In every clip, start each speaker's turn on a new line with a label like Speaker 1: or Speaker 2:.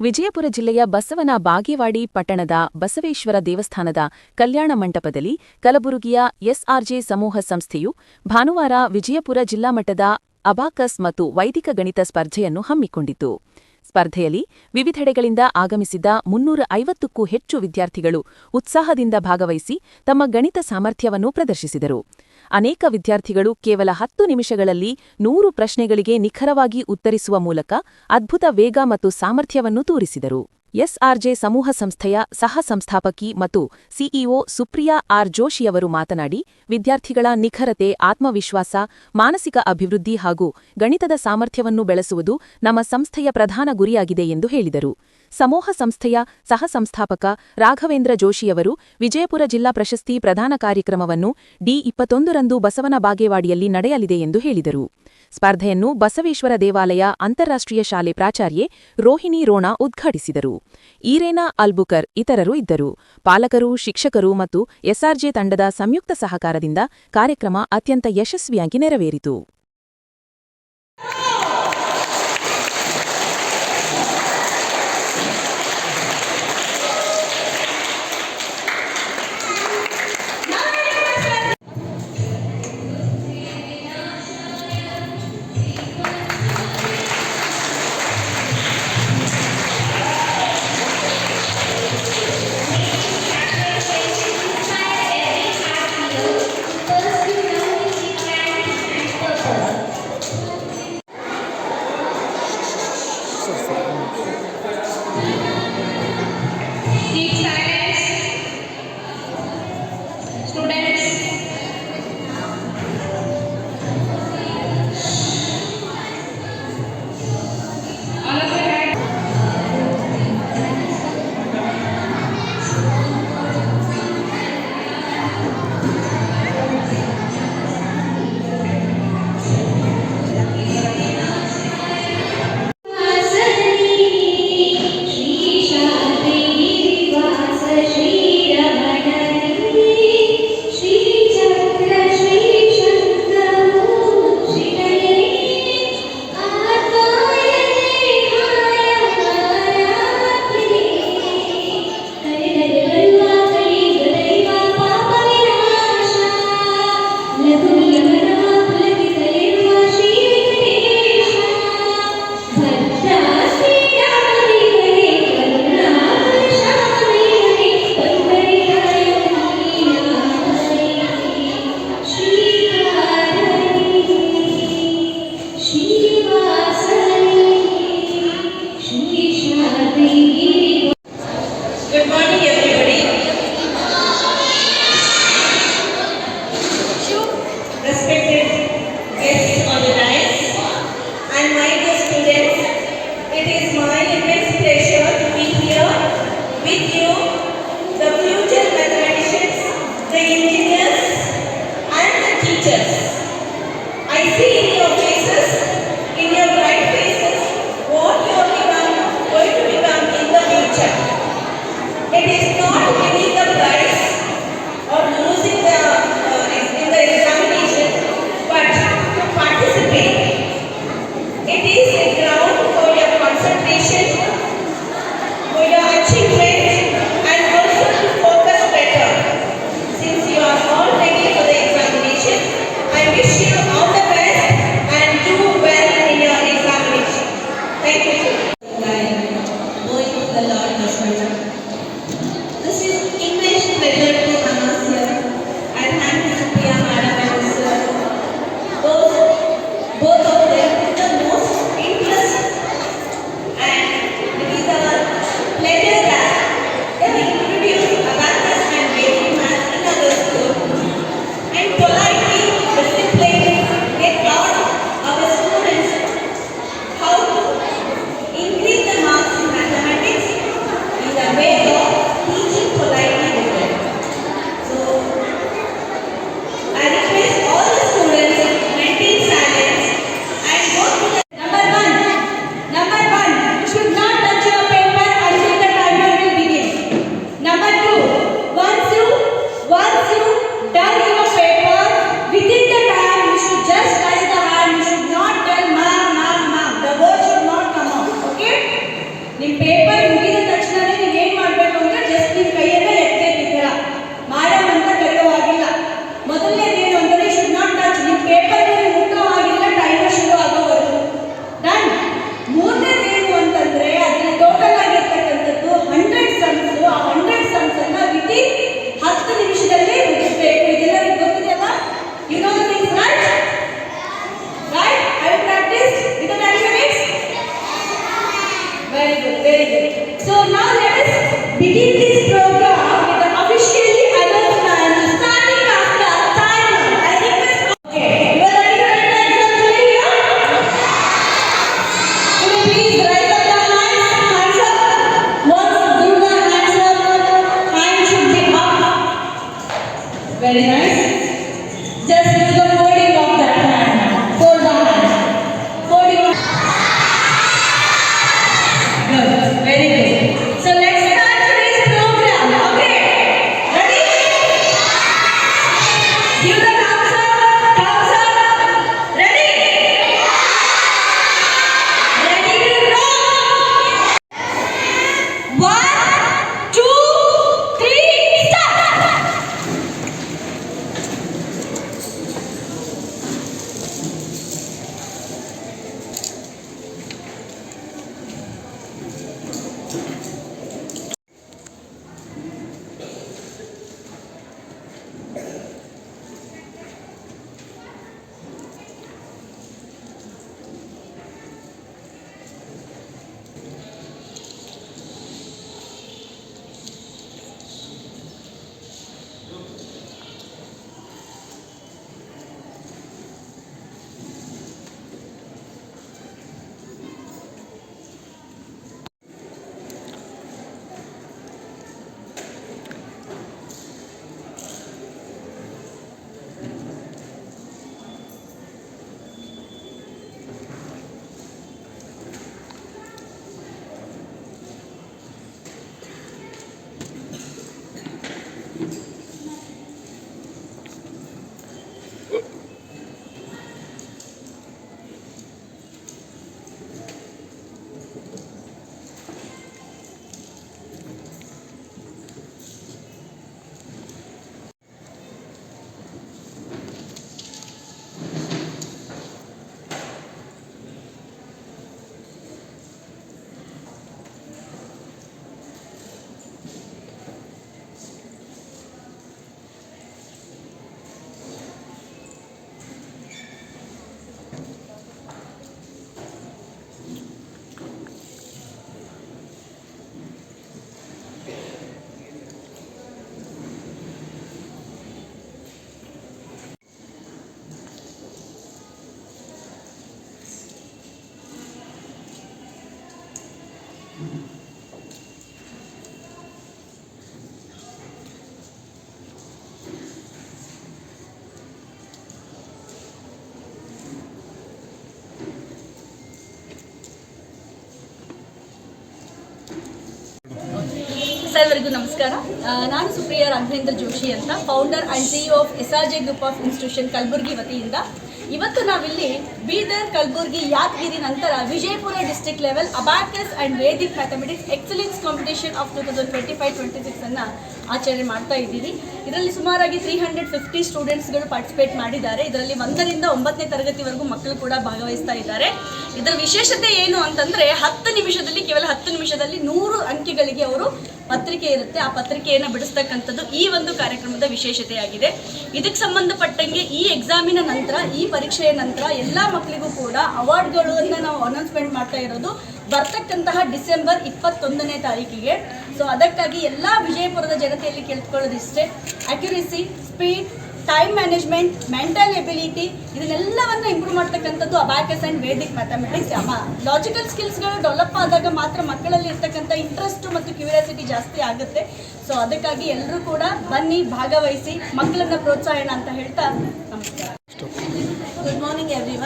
Speaker 1: ವಿಜಯಪುರ ಜಿಲ್ಲೆಯ ಬಸವನ ಬಾಗೇವಾಡಿ ಪಟ್ಟಣದ ಬಸವೇಶ್ವರ ದೇವಸ್ಥಾನದ ಕಲ್ಯಾಣ ಮಂಟಪದಲ್ಲಿ ಕಲಬುರಗಿಯ ಎಸ್ಆರ್ಜೆ ಸಮೂಹ ಸಂಸ್ಥೆಯು ಭಾನುವಾರ ವಿಜಯಪುರ ಜಿಲ್ಲಾ ಮಟ್ಟದ ಅಬಾಕಸ್ ಮತ್ತು ವೈದಿಕ ಗಣಿತ ಸ್ಪರ್ಧೆಯನ್ನು ಹಮ್ಮಿಕೊಂಡಿತು. ಸ್ಪರ್ಧೆಯಲ್ಲಿ ವಿವಿಧೆಡೆಗಳಿಂದ ಆಗಮಿಸಿದ್ದ ಮುನ್ನೂರ ಐವತ್ತಕ್ಕೂ ಹೆಚ್ಚು ವಿದ್ಯಾರ್ಥಿಗಳು ಉತ್ಸಾಹದಿಂದ ಭಾಗವಹಿಸಿ ತಮ್ಮ ಗಣಿತ ಸಾಮರ್ಥ್ಯವನ್ನು ಪ್ರದರ್ಶಿಸಿದರು. ಅನೇಕ ವಿದ್ಯಾರ್ಥಿಗಳು ಕೇವಲ ಹತ್ತು ನಿಮಿಷಗಳಲ್ಲಿ ನೂರು ಪ್ರಶ್ನೆಗಳಿಗೆ ನಿಖರವಾಗಿ ಉತ್ತರಿಸುವ ಮೂಲಕ ಅದ್ಭುತ ವೇಗ ಮತ್ತು ಸಾಮರ್ಥ್ಯವನ್ನು ತೋರಿಸಿದರು. ಎಸ್ಆರ್ಜೆ ಸಮೂಹ ಸಂಸ್ಥೆಯ ಸಹ ಸಂಸ್ಥಾಪಕಿ ಮತ್ತು ಸಿಇಒ ಸುಪ್ರಿಯಾ ಆರ್ ಜೋಶಿಯವರು ಮಾತನಾಡಿ, ವಿದ್ಯಾರ್ಥಿಗಳ ನಿಖರತೆ, ಆತ್ಮವಿಶ್ವಾಸ, ಮಾನಸಿಕ ಅಭಿವೃದ್ಧಿ ಹಾಗೂ ಗಣಿತದ ಸಾಮರ್ಥ್ಯವನ್ನು ಬೆಳೆಸುವುದು ನಮ್ಮ ಸಂಸ್ಥೆಯ ಪ್ರಧಾನ ಗುರಿಯಾಗಿದೆ ಎಂದು ಹೇಳಿದರು. ಸಮೂಹ ಸಂಸ್ಥೆಯ ಸಹ ಸಂಸ್ಥಾಪಕ ರಾಘವೇಂದ್ರ ಜೋಶಿಯವರು ವಿಜಯಪುರ ಜಿಲ್ಲಾ ಪ್ರಶಸ್ತಿ ಪ್ರದಾನ ಕಾರ್ಯಕ್ರಮವನ್ನು ಡಿ ಇಪ್ಪತ್ತೊಂದರಂದು ಬಸವನ ಬಾಗೇವಾಡಿಯಲ್ಲಿ ನಡೆಯಲಿದೆ ಎಂದು ಹೇಳಿದರು. ಸ್ಪರ್ಧೆಯನ್ನು ಬಸವೇಶ್ವರ ದೇವಾಲಯ ಅಂತಾರಾಷ್ಟ್ರೀಯ ಶಾಲೆ ಪ್ರಾಚಾರ್ಯೆ ರೋಹಿಣಿ ರೋಣ ಉದ್ಘಾಟಿಸಿದರು. ಈರೇನಾ ಅಲ್ಬುಕರ್ ಇತರರು ಇದ್ದರು. ಪಾಲಕರು, ಶಿಕ್ಷಕರು ಮತ್ತು ಎಸ್ಆರ್ಜೆ ತಂಡದ ಸಂಯುಕ್ತ ಸಹಕಾರದಿಂದ ಕಾರ್ಯಕ್ರಮ ಅತ್ಯಂತ ಯಶಸ್ವಿಯಾಗಿ ನೆರವೇರಿತು.
Speaker 2: With you,
Speaker 3: ಸರ್ವರಿಗೂ ನಮಸ್ಕಾರ ಆ, ನಾನು ಸುಪ್ರಿಯ ರಾಘವೇಂದ್ರ ಜೋಶಿ ಅಂತ founder and CEO of S R J group of institution Kalaburagi ವತಿಯಿಂದ ಇವತ್ತು ನಾವಿಲ್ಲಿ ಬೀದರ್, ಕಲಬುರ್ಗಿ, ಯಾದಗಿರಿ ನಂತರ Vijayapura district level abacus and Vedic mathematics excellence competition of two thousand twenty five twenty six ಅನ್ನು ಆಚರಣೆ ಮಾಡ್ತಾ ಇದ್ದೀವಿ. ಇದರಲ್ಲಿ ಸುಮಾರಾಗಿ ತ್ರೀ ಹಂಡ್ರೆಡ್ ಫಿಫ್ಟಿ ಸ್ಟೂಡೆಂಟ್ಸ್ಗಳು ಪಾರ್ಟಿಸಿಪೇಟ್ ಮಾಡಿದ್ದಾರೆ. ಇದರಲ್ಲಿ ಒಂದರಿಂದ ಒಂಬತ್ತನೇ ತರಗತಿವರೆಗೂ ಮಕ್ಕಳು ಕೂಡ ಭಾಗವಹಿಸ್ತಾ ಇದ್ದಾರೆ. ಇದರ ವಿಶೇಷತೆ ಏನು ಅಂತಂದ್ರೆ ಹತ್ತು ನಿಮಿಷದಲ್ಲಿ, ಕೇವಲ ಹತ್ತು ನಿಮಿಷದಲ್ಲಿ ನೂರು ಅಂಕಿಗಳಿಗೆ ಅವರು ಪತ್ರಿಕೆ ಇರುತ್ತೆ, ಆ ಪತ್ರಿಕೆಯನ್ನು ಬಿಡಿಸ್ತಕ್ಕಂಥದ್ದು ಈ ಒಂದು ಕಾರ್ಯಕ್ರಮದ ವಿಶೇಷತೆಯಾಗಿದೆ. ಇದಕ್ಕೆ ಸಂಬಂಧಪಟ್ಟಂಗೆ ಈ ಎಕ್ಸಾಮಿನ ನಂತರ, ಈ ಪರೀಕ್ಷೆಯ ನಂತರ ಎಲ್ಲ ಮಕ್ಕಳಿಗೂ ಕೂಡ ಅವಾರ್ಡ್ಗಳನ್ನು ನಾವು ಅನೌನ್ಸ್ಮೆಂಟ್ ಮಾಡ್ತಾ ಇರೋದು ಬರ್ತಕ್ಕಂತಹ ಡಿಸೆಂಬರ್ ಇಪ್ಪತ್ತೊಂದನೇ ತಾರೀಕಿಗೆ. ಸೊ ಅದಕ್ಕಾಗಿ ಎಲ್ಲ ವಿಜಯಪುರದ ಜನತೆಯಲ್ಲಿ ಕೇಳ್ಕೊಳ್ಳೋದಿಷ್ಟೇ. Accuracy speed time management mental ability ಇದನ್ನೆಲ್ಲವನ್ನ improve ಮಾಡ್ತಕ್ಕಂಥದ್ದು abacus and Vedic mathematics logical ಸ್ಕಿಲ್ಸ್ಗಳು develop ಆದಾಗ ಮಾತ್ರ ಮಕ್ಕಳಲ್ಲಿ ಇರ್ತಕ್ಕಂಥ ಇಂಟ್ರೆಸ್ಟ್ ಮತ್ತು ಕ್ಯೂರಿಯಾಸಿಟಿ ಜಾಸ್ತಿ ಆಗುತ್ತೆ. ಸೊ ಅದಕ್ಕಾಗಿ ಎಲ್ಲರೂ ಕೂಡ ಬನ್ನಿ, ಭಾಗವಹಿಸಿ, ಮಕ್ಕಳನ್ನ ಪ್ರೋತ್ಸಾಹಣ ಅಂತ ಹೇಳ್ತಾ ನಮಸ್ಕಾರ.
Speaker 2: Good morning every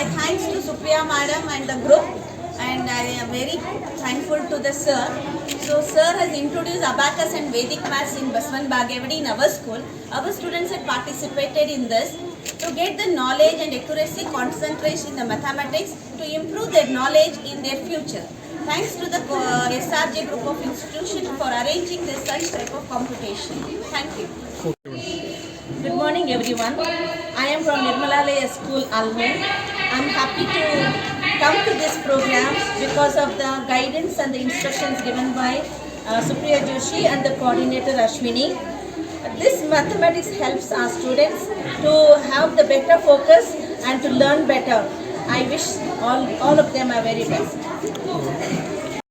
Speaker 2: I thanks to Supriya madam and the group and I am very thankful to the sir. So, sir has introduced abacus and Vedic maths in Baswan Bagewadi in our school. Our students had participated in this to get the knowledge and accuracy, concentration in the mathematics to improve their knowledge in their future. Thanks to the uh, SRJ group of institutions for arranging this such type of competition. Thank you.
Speaker 4: Good morning, everyone. I am from Nirmalalaya School, Almen. I'm happy to come to this program because of the guidance and the instructions given by uh, Supriya Joshi and the coordinator Ashwini. This mathematics helps our students to have the better focus and to learn better.
Speaker 2: I wish all, all of them are very best.